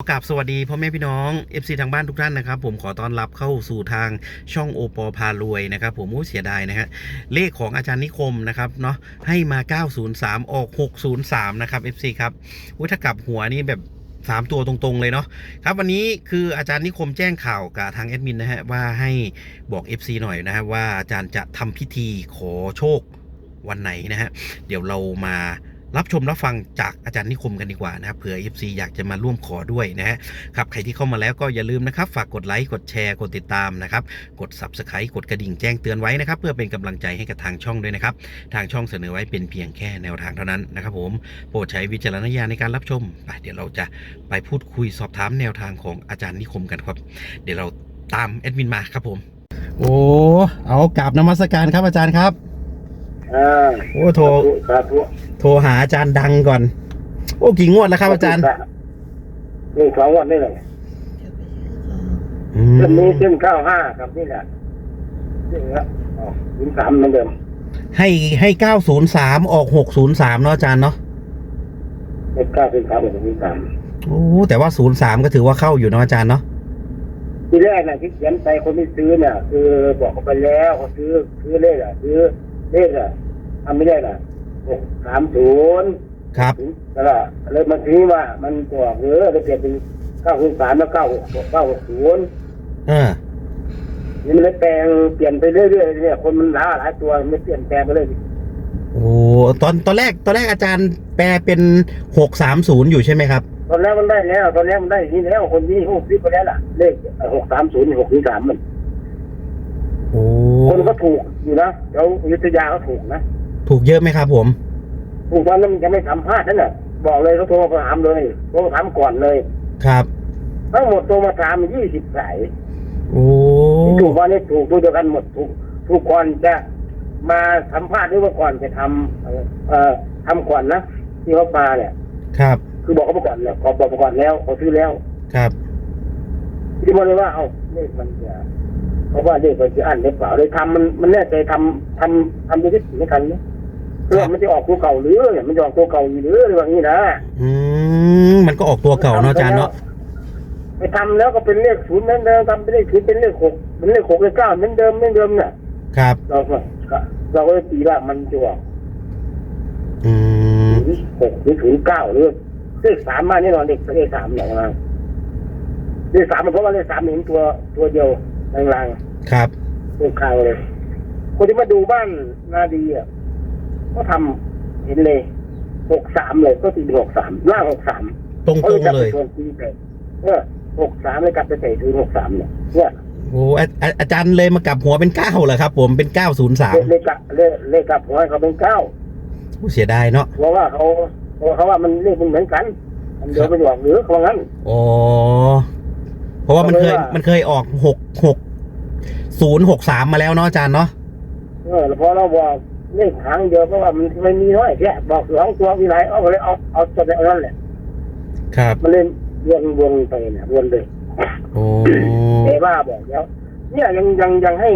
กับสวัสดีพ่อแม่พี่น้อง FC ทางบ้านทุกท่านนะครับผมขอต้อนรับเข้าสู่ทางช่องโอปอพารวยนะครับผมโอ้เสียดายนะฮะเลขของอาจารย์นิคมนะครับเนาะให้มา 903 ออก 603 นะครับ FC ครับอุ้ยถ้ากลับหัวนี่แบบ 3 ตัวตรงๆเลยเนาะครับวันนี้คืออาจารย์นิคมแจ้งข่าวกับทางแอดมินนะฮะว่าให้บอก FC หน่อยนะฮะว่าอาจารย์จะทำพิธีขอโชควันไหนนะฮะเดี๋ยวเรามา รับชมรับฟังจากอาจารย์นิคมกันดีกว่านะครับเผื่อ FC อยากจะมาร่วมขอด้วยนะฮะครับใครที่เข้ามาแล้วก็อย่าลืมนะครับ ฝากกดไลค์กดแชร์กดติดตามนะครับ กด Subscribe กดกระดิ่งแจ้งเตือนไว้นะครับ เพื่อเป็นกำลังใจให้กับทางช่องด้วยนะครับ ทางช่องเสนอไว้เป็นเพียงแค่แนวทางเท่านั้นนะครับผมโปรดใช้วิจารณญาณในการรับชมไปเดี๋ยวเราจะไปพูดคุยสอบถามแนวทางของอาจารย์นิคมกันครับ เดี๋ยวเราตามแอดมินมาครับผม โอ้เอากราบนมัสการครับอาจารย์ครับ อ่าโอ้โทรสาธุโทรหาอาจารย์ดังก่อน โอ้กี่งวดแล้วครับอาจารย์นี่สองวันนี่เลยอืมเส้นนี้เส้นเก้าห้าครับนี่แหละเส้นละอ๋อยิงสามเหมือนเดิมให้ให้เก้าศูนย์สามออกหกศูนย์สามเนาะอาจารย์เนาะเส้นเก้าเส้นสามของยิงสามโอ้แต่ว่าศูนย์สามก็ถือว่าเข้าอยู่เนาะอาจารย์เนาะทีแรกน่ะที่เขียนไปคนที่ซื้อเนี่ยคือบอกเขาไปแล้วเขาซื้อซื้อเลขอะซื้อ เลขอะทำไม่ได้อะหกสามศูนย์ครับ แล้วก็เลยมาทีว่ามันบอกหรือจะเปลี่ยนเป็นเก้าศูนย์สามแล้วเก้าหกเก้าหกศูนย์เออนี่มันเลยแปลงเปลี่ยนไปเรื่อยๆเนี่ยคนมันหลาหลายตัวมันไม่เปลี่ยนแปลงไปเลยโอ้ตอนตอนแรกตอนแรกอาจารย์แปลเป็นหกสามศูนย์อยู่ใช่ไหมครับ ตอนแรกมันได้แล้ว ตอนแรกมันได้นี่แล้วคนนี้หกสิบไปแล้วล่ะเลขหกสามศูนย์หกสี่สามมันโอ้ คนก็ถูกอยู่นะเดี๋ยวอยุทธยาก็ถูกนะถูกเยอะไหมครับ ผมถูกตอนนั้นมันจะไม่ทำพลาดนั่นน่ะบอกเลยเขาโทรมาถามเลยโทรมาถามก่อนเลย ครับ ทั้งหมดโทรมาถามยี่สิบสายโอ้ที่ถูกวันนี้ถูกด้วยเดียวกันหมดถูกถูกก่อนจะมาสัมภาษณ์หรือว่าก่อนจะทำเอ่อเอ่อทำก่อนนะที่เขามาเนี่ย ครับ คือบอกเขาไปก่อนเนี่ยขอบอกไปก่อนแล้วเขาซื้อแล้ว ครับที่มันเลยว่าเอาเลขมันจะ เพราะว่าเลขมันจะอ่านหรือเปล่าเลยทำมันมันแน่ใจทำทำทำดูที่ถึงกันเนี่ยเพื่อมันจะออกตัวเก่าหรือเนี่ยมันจะออกตัวเก่าอยู่หรืออะไรแบบนี้นะอืมมันก็ออกตัวเก่าเนาะอาจารย์เนาะไปทำแล้วก็เป็นเลขศูนย์เหมือนเดิมทำเป็นเลขศูนย์เป็นเลขหกเป็นเลขหกเลขเก้าเหมือนเดิมเหมือนเดิมเนี่ยครับ เราก็เราก็เลยตีว่ามันจะออกอืมศูนย์หกหรือศูนย์เก้าหรือเลขสามมาแน่นอนเลขเลขสามเนี่ยมาเลขสามมันเพราะว่าเลขสามเห็นตัวตัวเดียว ลางๆครับตรงกลางเลย คนที่มาดูบ้านนาดีอะก็ทำเห็นเลยหกสามเลยก็ตีเป็นหกสามล่างหกสามตรงตรงๆเลยชวนตีไปเออหกสามเลยกลับไปใส่ถึงหกสามเนี่ยเนี่ยโอ้อาอาอาจารย์เลยมากลับหัวเป็นเก้าเหรอครับ ผมเป็นเก้าศูนย์สามเลขเลขกลับเลขเลขกลับหัวให้เขาเป็นเก้า เสียดายเนาะเพราะว่าเขาเพราะเขาว่ามันเลขมันเหมือนกันอันเดียวมันบอกหรือเขาว่างั้น อ๋อ เพราะว่ามันเคยเพราะว่ามัมันเคยออกหกหกศูนย์หกสามมาแล้วเนาะอาจารย์เนาะเออแล้วพอเราบอกเลขครั้งเดียวเพราะว่ามันมันมีน้อยแค่บอกสองตัวมีหลายเอาก็เลยเอาเอาตัวเดียวนั่นแหละครับมันเล่นวนวนไปเนี่ยวนเลยโอ้เอว่าบอกแล้วเนี่ยยังยังยังให้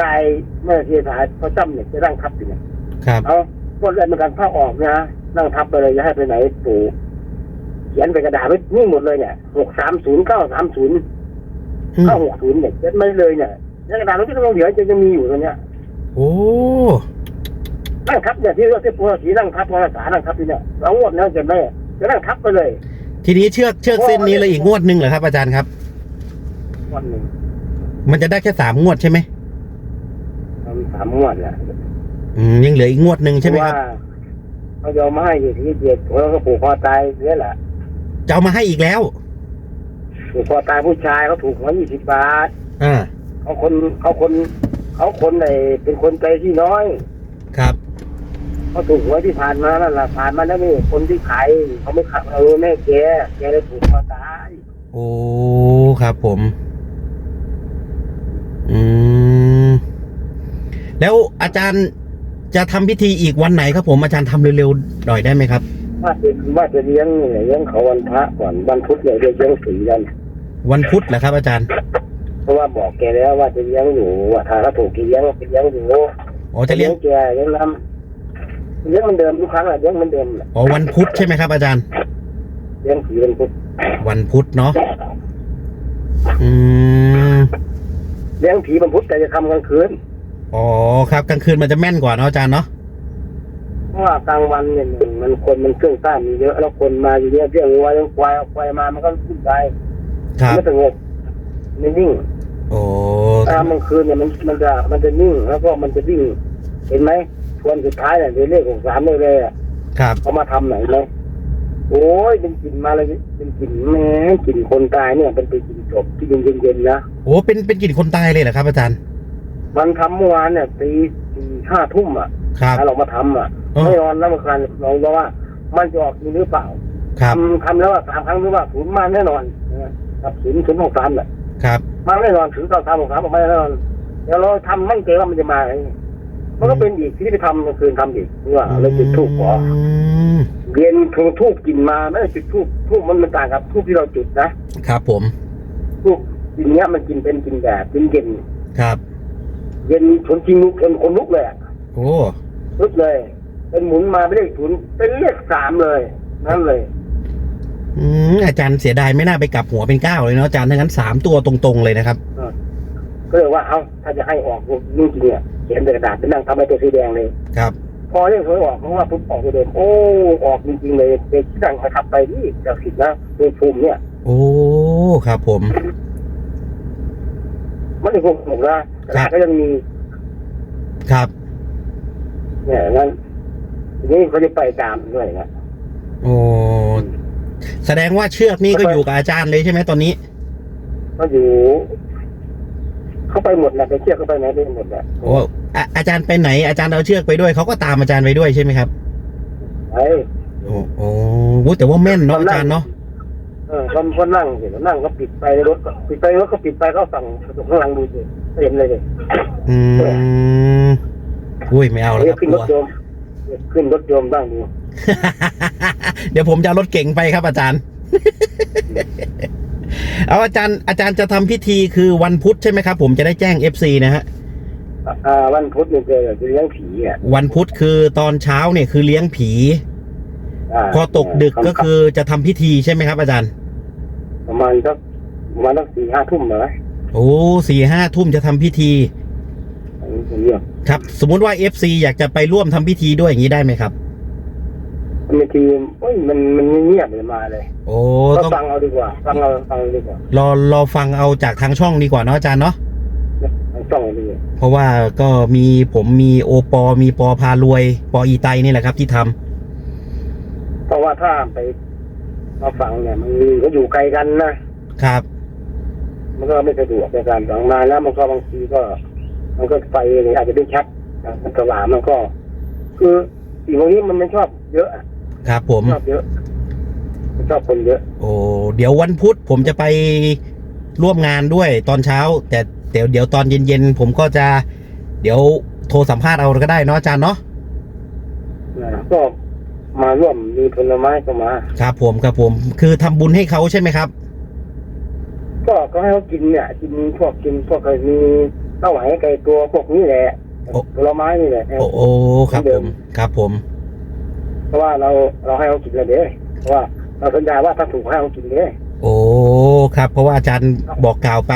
ยายแม่เทียสายเขาจำเนี่ยจะนั่งทับอยู่เนี่ยครับเอาคนเล่นมันกันเข้าออกนะนั่งทับไปเลยอย่าให้ไปไหนปู่เขียนไปกระดาษไว้นี่หมดเลยเนี่ยหกสามศูนย์เก้าสามศูนย์อืมเก้าหกศูนย์เนี่ยเขียนไม่เลยเนี่ยในกระดาษมันก็ต้องเหลือจะยังมีอยู่ตรงเนี้ยโอ้นั่งทับเนี่ยที่เราที่ปู่สีนั่งทับภาษานั่งทับที่เนี่ยเรางวดแล้วจะไม่จะนั่งทับไปเลย ทีนี้เชือกเชือกเส้นนี้เลยอีกงวดหนึ่งเหรอครับ อาจารย์ครับวันหนึ่งมันจะได้แค่สามงวดใช่ไหมทำสามงวดแหละอืมยังเหลืออีกงวดหนึ่งใช่ไหมครับว่าเขายอมมาให้อยู่ที่เจ็ดแล้วก็ผูกคอตายเยอะแหละ จะเอามาให้อีกแล้วผูกคอตายผู้ชายเขาถูกหัวยี่สิบบาทอ่าเขาคนเขาคนเขาคนไหนเป็นคนใจที่น้อยครับ เขาถูกหวยที่ผ่านมานั่นแหละผ่านมาแล้วนี่คนที่ขายเขาไม่ขับเออแม่แกแกเลยถูกคอตายโอ้ครับผม อืมแล้วอาจารย์จะทำพิธีอีกวันไหนครับผมอาจารย์ทำเร็วๆหน่อยได้ไหมครับ ว่าจะว่าจะเลี้ยงเนี่ยเลี้ยงเขาวันพระก่อนวันพุธเนี่ยเลี้ยงสีกันวันพุธเหรอครับ อาจารย์เพราะว่าบอกแกแล้วว่าจะเลี้ยงอยู่ว่าถ้าเขาถูกเลี้ยงจะเลี้ยงอยู่อ๋อจะเลี้ยงแกเลี้ยงลำเลี้ยงเหมันเดิมทุกครั้งแหละเลี้ยงเหมันเดิมแหละอ๋อวันพุธใช่ไหมครับ อาจารย์ เลี้ยงสีเป็นพุธวันพุธเนาะอืมเลี้ยงผีบรรพุธแต่จะทำกลางคืน อ๋อครับกลางคืนมันจะแม่นกว่าเนาะอาจารย์เนาะเพ ราะว่ากลางวันเนี่ยหนึ่งมันคนมันเครื่องต้านมีเยอะแล้วคนมาอยู่เนี่ยเรื่องวัวเรื่องควายเอาควายมามันก็ขึ้นใจครับไม่สงบไม่นิ่งโอ้ถ้ากลางคืนเนี่ยมันมันจะมันจะนิ่งแล้วก็มันจะวิ่งเห็นไหมทวนสุดท้ายเนี่ยเลขของสามเลยเลยอะครับเขามาทำไหนไหมโอ้ยเป็นกลิ่นมาเลยเป็นกลิ่นแหม่กลิ่นคนตายเนี่ยเป็นเป็นกลิ่นศพที่เย็นๆนะโอ้เป็นเป็นกลิ่นคนตายเลยเหรอครับอาจารย์มันทำเมื่อวานเนี่ยตีสี่ห้าทุ่มอะ ครับ ถ้าเรามาทำอะอ๋อไม่นอนแล้วเมื่อคืนเราบอกว่า มันจะออกจริงหรือเปล่าครับทำทำแล้วว่าสามครั้งหรือว่าศูนย์มาแน่นอนนะครับศูนย์ศูนย์หกสามแหละครับมาแน่นอนถึงตอนสามหกสามออกมาแน่นอนเดี๋ยวเราทำมั่นใจว่ามันจะมาไงมันก็เป็นอีกที่ไปทำกลางคืนทำอีกนี่ว่าเลยจุดทูบขอมเย็นถึงทูบกินมาไม่ได้จุดทูบทูบมันมันต่างกับทูบที่เราจุดนะครับผมทูบกินเนี้ยมันกินเป็นกินแบบกินเย็น ครับ เย็นชนจริงลุกชนคนลุกเลยอะโอ้ ลุกเลย เป็นหมุนมาไม่ได้ศูนย์เป็นเลขสามเลย นั่นเลย อืมอาจารย์เสียดายไม่น่าไปกลับหัวเป็นเก้าเลยเนาะอาจารย์ทั้งนั้นสามตัวตรงๆเลยนะครับ ก็เลยว่าเอาถ้าจะให้ออกจริงๆเนี่ยเขียนในกระดาษเป็นนั่งทำให้ตัวสีแดงเลย ครับ พอเรื่องหวยออกเพราะว่าปุ๊บออกตัวเดิมโอ้ออกจริงๆเลยเป็นที่ดังประทับไปนี่จากสิทธิ์นะเป็นภูมิเนี่ย โอ้ครับผมมันเป็นภูมิผมนะกระดาษก็ยังมีครับ เนี่ยงั้นทีนี้เขาจะไปตามด้วยนะโอ้แสดงว่าเชือกนี่ก็อยู่กับอาจารย์เลยใช่ไหมตอนนี้ ก็อยู่ เขาไปหมดแหละไปเชื่อกเขาไปไหนไปหมดแหละโอ้อาอาจารย์ไปไหน อาจารย์เอาเชือกไปด้วยเขาก็ตามอาจารย์ไปด้วยใช่ไหมครับไอ้โอ้โอ้โหแต่ว่าแม่นเนาะอาจารย์เนาะเออคนคนนั่งเห็นนั่งก็ปิดไปรถก็ปิดไปรถก็ปิดไปก็สั่งกระจกข้างหลังดูสิเห็นเลยเลยอืม อุ้ยไม่เอาแล้วเดี๋คยรัวบขึ้นกลัวรถโย มขึ้นรถโยมบ้างดูเดี๋ยวผมจะเอารถเก๋งไปครับอาจารย์ เอาอาจารย์อาจารย์จะทำพิธีคือวันพุธใช่ไหมครับ ผมจะได้แจ้ง FC นะฮะ อ่าวันพุธเนี่ยเจอจะเลี้ยงผีอะวันพุธคือตอนเช้าเนี่ยคือเลี้ยงผีาพอตกดึกก็คือจะทำพิธีใช่ไหมครับ อาจารย์ ประมาณสักประมาณสักสี่ห้าทุ่มเหรอโอ้สี่ห้าทุ่มจะทำพิธี อันนี้ผมเรียก ครับ สมมุติว่า FC อยากจะไปร่วมทำพิธีด้วยอย่างนี้ได้ไหมครับ บางทีโอ้ยมันมันเงียบเลยมาเลยโอ้ก็ต้องฟังเอาดีกว่าฟังเอาฟังเอาดีกว่ารอรอฟังเอาจากทางช่องดีกว่าเนาะอาจารย์เนาะฟังช่องเอาดีกว่าเพราะว่าก็มีผมมีโอปอ มีปอพารวย ปออีไตนี่แหละครับที่ทำเพราะว่าถ้าไปมาฟังเนี่ยมันก็อยู่ไกลกันนะครับ มันก็ไม่สะดวกในการฟังมาแล้วมันก็บางทีก็ มันก็ไฟเนี่ยอาจจะไม่ชัดมันสว่างมันก็ คือสิ่งพวกนี้มันไม่ชอบเยอะอะครับผมชอบเยอะมันชอบคนเยอะ โอ้เดี๋ยววันพุธผมจะไปร่วมงานด้วยตอนเช้า แต่เดี๋ยวเดี๋ยวตอนเย็นๆผมก็จะ เดี๋ยวโทรสัมภาษณ์เอาก็ได้เนาะอาจารย์เนาะนะก็มาร่วมมีผลไม้ก็มา ครับผมครับผม คือทำบุญให้เขาใช่ไหมครับ ก็ก็ให้เขากินเนี่ยกินพวกกินพวกเคยมีเต้าไหวไก่ตัวพวกนี้แหละโอ้ผลไม้นี่แหละโอ้โอ้ครับผมครับผม เพราะว่าเราเราให้เขากินเลยเด้เพราะว่าเราสัญญาว่าถ้าถูกให้เขากินเด้โอ้ครับ เพราะว่าอาจารย์บอกกล่าวไป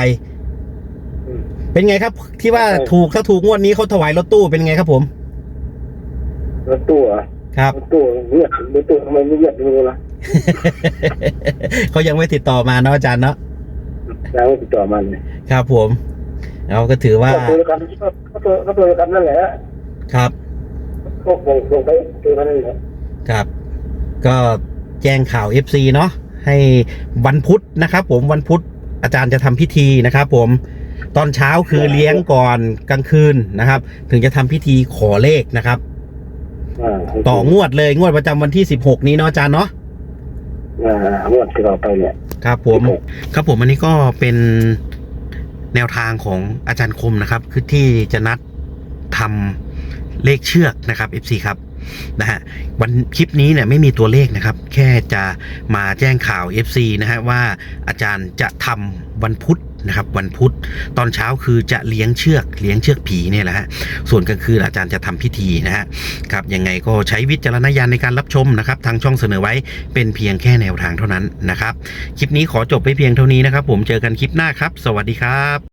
อืมเป็นไงครับ ที่ว่าถูกถ้าถูกงวดนี้เขาถวายรถตู้เป็นไงครับผมรถตู้เหรอครับรถตู้เงียบรถตู้ทำไมไม่เงียบไม่รู้ละเขายังไม่ติดต่อมาเนาะอาจารย์เนาะยังไม่ติดต่อมันเลยครับผม เราก็ถือว่าก็ตัวเดียวกันก็ตัวก็ตัวเดียวกันนั่นแหละครับพวกวงลงไปตัวนั้นแหละครับ ก็แจ้งข่าว FC เนาะให้วันพุธนะครับ ผมวันพุธอาจารย์จะทำพิธีนะครับ ผมตอนเช้าคือเลี้ยงก่อนกลางคืนนะครับ ถึงจะทำพิธีขอเลขนะครับอ่าต่องวดเลยงวดประจำวันที่16นี้เนาะอาจารย์เนาะอ่างวดที่เราไปเนี่ยครับผม ครับผมอันนี้ก็เป็น แนวทางของอาจารย์คมนะครับ คือที่จะนัดทำเลขเชือกนะครับ FC ครับนะฮะวันคลิปนี้เนี่ยไม่มีตัวเลขนะครับ แค่จะมาแจ้งข่าว FC นะฮะว่าอาจารย์จะทำวันพุธ นะครับวันพุธตอนเช้าคือจะเลี้ยงเชือกเลี้ยงเชือกผีเนี่ยแหละฮะส่วนกลางคืนอาจารย์จะทำพิธีนะฮะครับยังไงก็ใช้วิจารณญาณในการรับชมนะครับทางช่องเสนอไว้เป็นเพียงแค่แนวทางเท่านั้นนะครับคลิปนี้ขอจบไปเพียงเท่านี้นะครับ ผมเจอกันคลิปหน้าครับ สวัสดีครับ